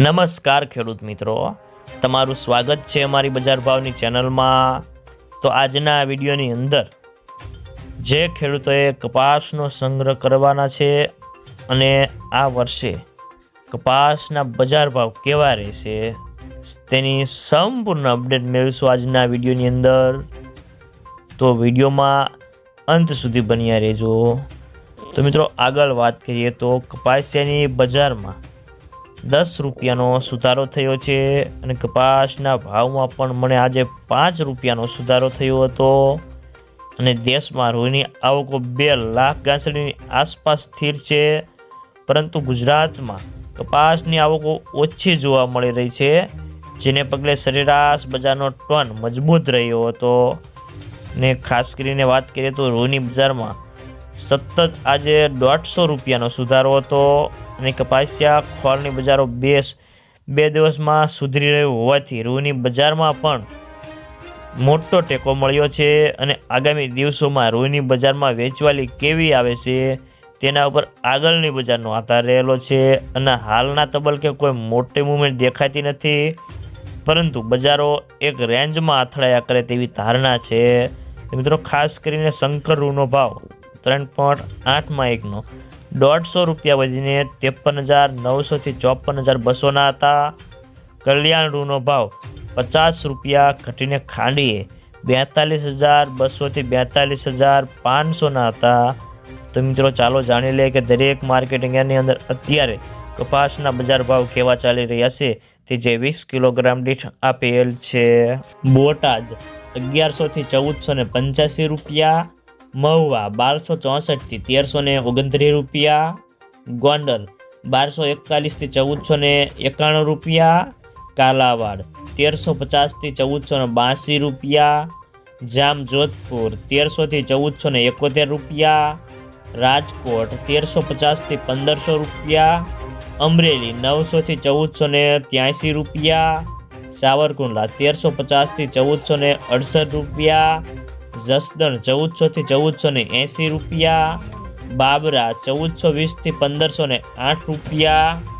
નમસ્કાર ખેડૂત મિત્રો. તમારું સ્વાગત છે અમારી બજાર ભાવની ચેનલમાં. તો આજના વિડીયોની અંદર જે ખેડૂતોએ કપાસનો સંગ્રહ કરવાના છે અને આ વર્ષે કપાસના બજાર ભાવ કેવા રહેશે તેની સંપૂર્ણ અપડેટ મેળવીશું આજના વિડીયોની અંદર. તો વિડીયોમાં અંત સુધી બન્યા રહેજો. તો મિત્રો આગળ વાત કરીએ તો કપાસિયાની બજારમાં દસ રૂપિયાનો સુધારો થયો છે અને કપાસના ભાવમાં પણ મને આજે પાંચ રૂપિયાનો સુધારો થયો હતો. અને દેશમાં રૂની આવકો બે લાખ ગાંસડીની આસપાસ સ્થિર છે. પરંતુ ગુજરાતમાં કપાસની આવકો ઓછી જોવા મળી રહી છે, જેને પગલે સરેરાશ બજારનો ટોન મજબૂત રહ્યો હતો. ને ખાસ કરીને વાત કરીએ તો રૂની બજારમાં સતત આજે દોઢસો રૂપિયાનો સુધારો હતો. અને કપાસિયા ખોળની બજારો બે બે દિવસમાં સુધરી રહ્યું હોવાથી રૂની બજારમાં પણ મોટો ટેકો મળ્યો છે અને આગામી દિવસોમાં રૂની બજારમાં વેચવાલી કેવી આવે છે તેના ઉપર આગળની બજારનો આધાર રહેલો છે અને હાલના તબલકે કોઈ મોટી મૂવમેન્ટ દેખાતી નથી, પરંતુ બજારો એક રેન્જમાં અથડાયા કરે તેવી ધારણા છે. મિત્રો, ખાસ કરીને શંકર રૂનો ભાવ ત્રણ પોઈન્ટ આઠમાં એકનો દોઢસો રૂપિયા વધીને ત્રેપન હજાર નવસોથી ચોપન હજાર બસોના હતા. કલ્યાણ રૂનો ભાવ પચાસ રૂપિયા ઘટીને ખાંડીએ બેતાલીસ હજાર બસોથી બેતાલીસ હજાર પાંચસોના હતા. તો મિત્રો ચાલો જાણી લઈએ કે દરેક માર્કેટિંગ યાર્ડની અંદર અત્યારે કપાસના બજાર ભાવ કેવા ચાલી રહ્યા છે તે જે વીસ કિલોગ્રામ દીઠ આપેલ છે. બોટાદ અગિયારસોથી ચૌદસો ને પંચ્યાસી રૂપિયા મહુવા બારસો ચોસઠથી તેરસો ને ઓગણત્રીસ રૂપિયા, ગોંડલ બારસો એકતાલીસથી ચૌદસો ને એકાણું રૂપિયા, કાલાવાડ તેરસો પચાસથી ચૌદસો ને બાંસી રૂપિયા જામ જોધપુર તેરસોથી ચૌદસો ને એકોતેર રૂપિયા, રાજકોટ તેરસો પચાસથી પંદરસો રૂપિયા, અમરેલી નવસોથી ચૌદસો ને ત્યાંસી રૂપિયા, સાવરકુંડલા તેરસો પચાસથી ચૌદસો ને અડસઠ રૂપિયા જસદણ ચૌદસોથી ચૌદસો ને એંસી રૂપિયા બાબરા ચૌદસો વીસથી પંદરસો ને આઠ રૂપિયા